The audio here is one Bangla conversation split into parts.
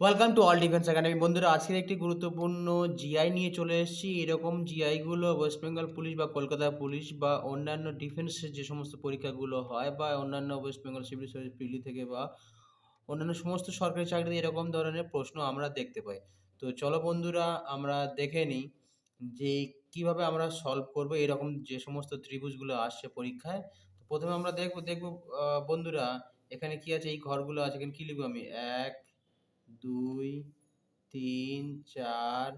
Welcome to all defence academy বন্ধুরা, আজকের একটি গুরুত্বপূর্ণ জিআই নিয়ে চলে এসেছি। এরকম জিআইগুলো ওয়েস্ট বেঙ্গল পুলিশ বা কলকাতা পুলিশ বা অন্যান্য ডিফেন্সের যে সমস্ত পরীক্ষাগুলো হয় বা অন্যান্য ওয়েস্ট বেঙ্গল সিভিল সার্ভিস পিলি থেকে বা অন্যান্য সমস্ত সরকারি চাকরিতে এরকম ধরনের প্রশ্ন আমরা দেখতে পাই। তো চলো বন্ধুরা, আমরা দেখে নিই যে কীভাবে আমরা সলভ করব এরকম যে সমস্ত ত্রিভুজগুলো আসছে পরীক্ষায়। প্রথমে আমরা দেখব দেখব বন্ধুরা, এখানে কি আছে? এই ঘরগুলো আছে, এখানে কি লিখব আমি? এক দুই, তিন, চার,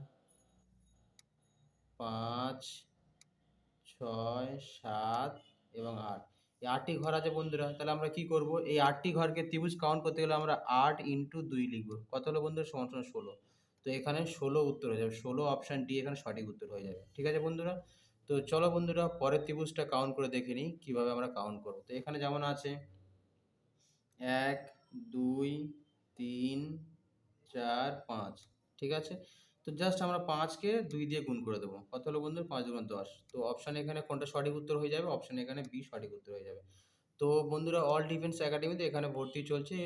পাঁচ, ছয়, সাত এবং আট। এই আটটি ঘর আছে বন্ধুরা, তাহলে আমরা কি করব? এই আটটি ঘরকে ত্রিভুজ কাউন্ট করতে গেলে আমরা আট ইন্টু দুই লিখব। কত হলো বন্ধুরা? সমান সমান ষোলো। তো এখানে ষোলো উত্তর হয়ে যাবে। ষোলো অপশান ডি এখানে সঠিক উত্তর হয়ে যাবে। ঠিক আছে বন্ধুরা? তো চলো বন্ধুরা, পরের ত্রিভুজটা কাউন্ট করে দেখে নিই, কীভাবে আমরা কাউন্ট করব। তো এখানে যেমন আছে, এক, দুই, তিন চার, পাঁচ, ঠিক আছে? তো জাস্ট আমরা পাঁচকে দুই দিয়ে গুণ করে দেবো। কত হলো বন্ধু পাঁচ দুগুণ দশ। তো অপশান এখানে কোনটা সঠিক উত্তর হয়ে যাবে? অপশান এখানে বি সঠিক উত্তর হয়ে যাবে। তো বন্ধুরা অল ডিফেন্স একাডেমিতে এখানে ভর্তি চলছে।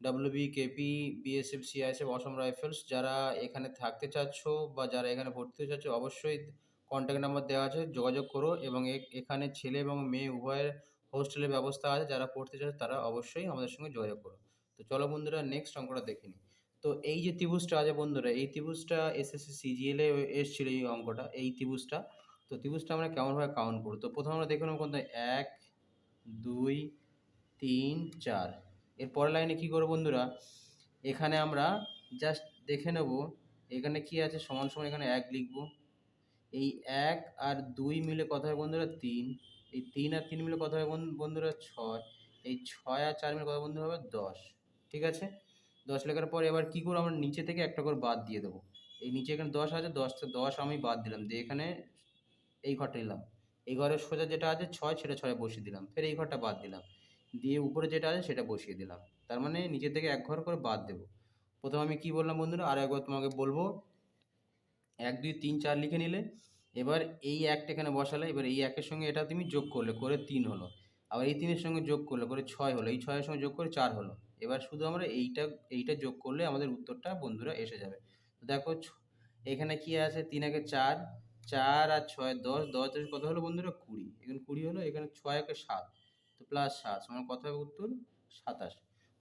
WB KP BSF CISF Assam rifles যারা এখানে থাকতে চাচ্ছ বা যারা এখানে ভর্তি হতে চাচ্ছ, অবশ্যই কন্ট্যাক্ট নাম্বার দেওয়া আছে। যোগাযোগ করো এবং এখানে ছেলে এবং মেয়ে উভয়ের হোস্টেলের ব্যবস্থা আছে। যারা পড়তে চাচ্ছে তারা অবশ্যই আমাদের সঙ্গে যোগাযোগ করো। তো চলো বন্ধুরা নেক্সট অঙ্কটা দেখে নিই। তো এই যে ত্রিভুজটা আছে বন্ধুরা, এই ত্রিভুজটা এসএসসি সিজিএলে এসেছিল এই অঙ্কটা, এই ত্রিভুজটা। তো ত্রিভুজটা আমরা কেমনভাবে কাউন্ট করব? তো প্রথমে আমরা দেখে নেব কোনটা, এক, দুই, তিন, চার। এর পরের লাইনে কী করব বন্ধুরা? এখানে আমরা জাস্ট দেখে নেব, এখানে কি আছে? সমান সমান এখানে এক লিখব। এই এক আর দুই মিলে কত হয় বন্ধুরা? তিন। এই তিন আর তিন মিলে কত হয় বন্ধু- বন্ধুরা? ছয়। এই ছয় আর চার মিলে কত বন্ধু হবে দশ। ঠিক আছে? দশ লেখার পর এবার কী করব? আমরা নিচে থেকে একটা করে বাদ দিয়ে দেবো। এই নিচে এখানে দশ আছে, দশ দশ আমি বাদ দিলাম। দিয়ে এখানে এই ঘরটা নিলাম। এই ঘরের সোজা যেটা আছে ছয়, সেটা ছয় বসিয়ে দিলাম। ফের এই ঘরটা বাদ দিলাম। দিয়ে উপরে যেটা আছে সেটা বসিয়ে দিলাম। তার মানে নিচে থেকে এক ঘর করে বাদ দেবো। প্রথমে আমি কি বললাম বন্ধুরা? আর একবার তোমাকে বলব। এক, দুই, তিন, চার লিখে নিলে। এবার এই একটা এখানে বসালে, এবার এই একের সঙ্গে এটা তুমি যোগ করলে, করে তিন হলো। আবার এই তিনের সঙ্গে যোগ করলে, করে ছয় হলো, এই ছয়ের সঙ্গে যোগ করে চার হলো। এবার শুধু আমরা এইটা এইটা যোগ করলে আমাদের উত্তরটা, বন্ধুরা, এসে যাবে। তো দেখো এখানে কি আছে? তিন একে চার চার আর ছয়, দশ দশ দশ কত হলো বন্ধুরা? কুড়ি। এখানে কুড়ি হলো, এখানে ছয় একে সাত, তো প্লাস সাত, সমান কত হবে উত্তর? সাতাশ।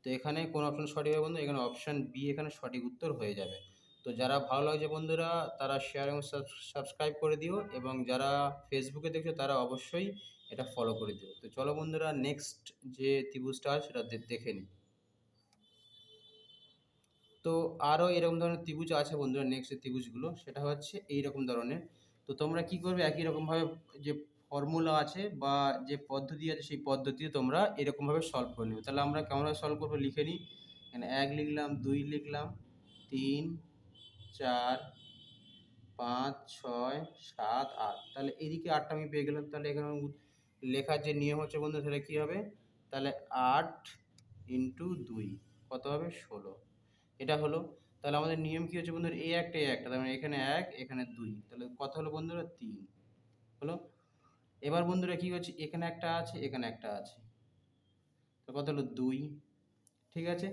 তো এখানে কোন অপশন সঠিক হবে বন্ধু এখানে অপশন বি এখানে সঠিক উত্তর হয়ে যাবে। তো যারা ভালো লাগছে বন্ধুরা, তারা শেয়ার এবং সাবস্ক্রাইব করে দিও এবং যারা ফেসবুকে দেখছ, তারা অবশ্যই এটা ফলো করে দিও। তো চলো বন্ধুরা নেক্সট যে ত্রিভুজটা আছে, সেটা দেখে নিই। তো আরও এরকম ধরনের ত্রিভুজ আছে বন্ধুরা নেক্সট ত্রিভুজগুলো, সেটা হচ্ছে এই রকম ধরনের। তো তোমরা কি করবে, একই রকমভাবে যে ফর্মুলা আছে বা যে পদ্ধতি আছে, সেই পদ্ধতিতে তোমরা এরকমভাবে সলভ করে নেবে। তাহলে আমরা কেমনভাবে সলভ করব, লিখে নিই। এখানে এক লিখলাম, দুই লিখলাম, তিন চার, পাঁচ, ছয়, সাত, আট। তাহলে এদিকে আটটা আমি পেয়ে গেলাম। তাহলে এখানে লেখার যে নিয়ম হচ্ছে বন্ধু তাহলে কী হবে? তাহলে আট ইন্টু দুই, কত হবে? ষোলো। এটা হলো, তাহলে আমাদের নিয়ম কী হচ্ছে বন্ধুরা? এই একটা এই একটা। তার মানে এখানে এক, এখানে দুই। তাহলে কত হলো বন্ধুরা? তিন। হলো? এবার বন্ধুরা কী হচ্ছে? এখানে একটা আছে, এখানে একটা আছে। তো কত হলো? দুই। ঠিক আছে?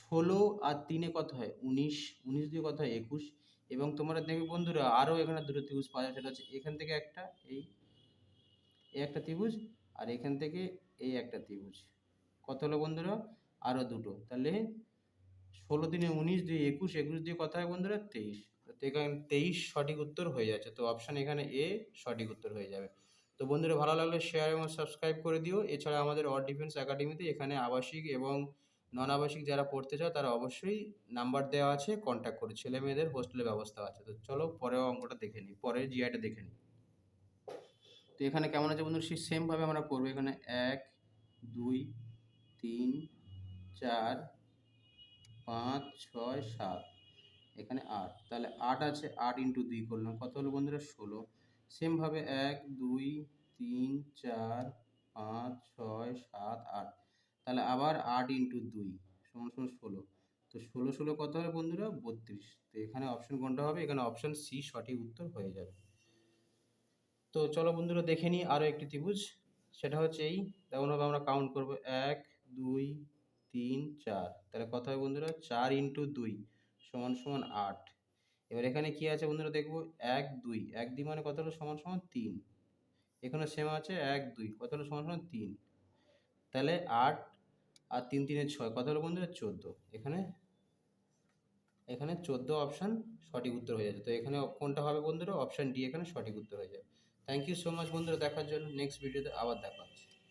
ষোলো আর তিনে কত হয়? উনিশ। উনিশ দিয়ে কত হয়? একুশ। এবং তোমরা দেখবে বন্ধুরা, আরও এখানে দুটো ত্রিভুজ পাওয়া যায়। সেটা হচ্ছে এখান থেকে একটা, এই একটা ত্রিভুজ আর এখান থেকে এই একটা ত্রিভুজ। কত হলো বন্ধুরা? আরও দুটো। তাহলে ষোলো দিনে উনিশ দিয়ে একুশ একুশ দিয়ে কত হয় বন্ধুরা? তেইশ। তো এখানে তেইশ সঠিক উত্তর হয়ে যাচ্ছে। তো অপশান এখানে এ সঠিক উত্তর হয়ে যাবে। তো বন্ধুরা, ভালো লাগলে শেয়ার এবং সাবস্ক্রাইব করে দিও। এছাড়া আমাদের অল ডিফেন্স একাডেমিতে এখানে আবাসিক এবং নন আবাসিক যারা পড়তে চাও তারা অবশ্যই নাম্বার দেওয়া আছে কন্ট্যাক্ট করে। ছেলে মেয়েদের হোস্টেলের ব্যবস্থা আছে। তো চলো পরের অঙ্কটা দেখে নিই, পরের জিআইটা দেখে নিই। তো এখানে কেমন আছে বন্ধু সেই সেমভাবে আমরা করব। এখানে এক, দুই, তিন, চার, পাঁচ, ছয়, সাত। এখানে আট। তাহলে আট আছে, আট ইন্টু দুই করলাম। কত হলো বন্ধুরা? ষোলো। সেমভাবে এক, দুই, তিন, চার, পাঁচ, ছয়, সাত, আট। তাহলে আবার আট ইন্টু দুই সমান সমান ষোলো। তো ষোলো ষোলো কত হবে বন্ধুরা? বত্রিশ। তো এখানে অপশন কোনটা হবে? এখানে অপশন সি সঠিক উত্তর হয়ে যাবে। তো চলো বন্ধুরা দেখে নিই আরও একটি ত্রিভুজ। সেটা হচ্ছে এই। তেমনভাবে আমরা কাউন্ট করব। এক, দুই, তিন, চার। তাহলে কত হবে বন্ধুরা? চার ইন্টু দুই সমান সমান আট। এবার এখানে কি আছে বন্ধুরা দেখব? এক, দুই। এক দুই মানে কত হলো? সমান সমান তিন। এখানে সেম আছে, এক, দুই। কত হলো? সমান সমান তিন। তাহলে আট আর তিন, তিনের ছয়। কত হলো বন্ধুরা? চোদ্দ। এখানে এখানে চোদ্দ অপশান সঠিক উত্তর হয়ে যাচ্ছে। তো এখানে কোনটা হবে বন্ধুরা? অপশান ডি এখানে সঠিক উত্তর হয়ে যাবে। থ্যাংক ইউ সো মাচ বন্ধুরা দেখার জন্য। নেক্সট ভিডিওতে আবার দেখা হচ্ছে।